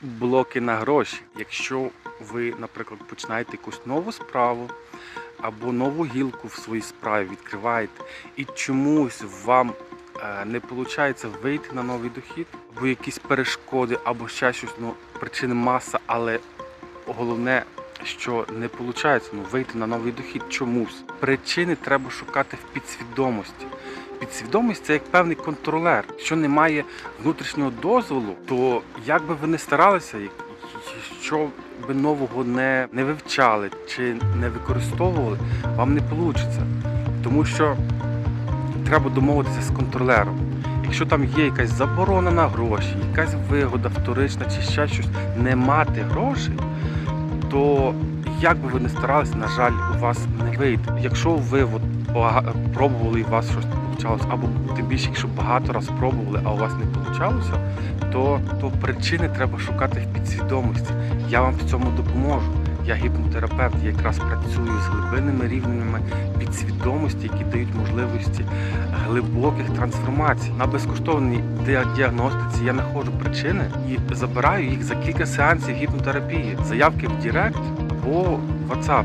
блоки на гроші. Якщо ви, наприклад, починаєте якусь нову справу або нову гілку в своїй справі відкриваєте, і чомусь вам е, не виходить вийти на новий дохід, або якісь перешкоди, або ще щось, ну причин маса, але головне. Що не виходить ну, вийти на новий дохід чомусь. Причини треба шукати в підсвідомості. Підсвідомість це як певний контролер. Якщо немає внутрішнього дозволу, то як би ви не старалися, що би нового не, не вивчали чи не використовували, вам не вийде. Тому що треба домовитися з контролером. Якщо там є якась заборона на гроші, якась вигода вторична чи ще щось, не мати грошей, то як би ви не старалися, на жаль, у вас не вийде. Якщо ви от пробували і у вас щось не або тим більше, якщо багато разів пробували, а у вас не вийшло, то, то причини треба шукати в підсвідомості. Я вам в цьому допоможу. Я гіпнотерапевт, я якраз працюю з глибинними рівнями підсвідомості, які дають можливості глибоких трансформацій. На безкоштовній діагностиці я знаходжу причини і забираю їх за кілька сеансів гіпнотерапії. Заявки в Директ або в WhatsApp.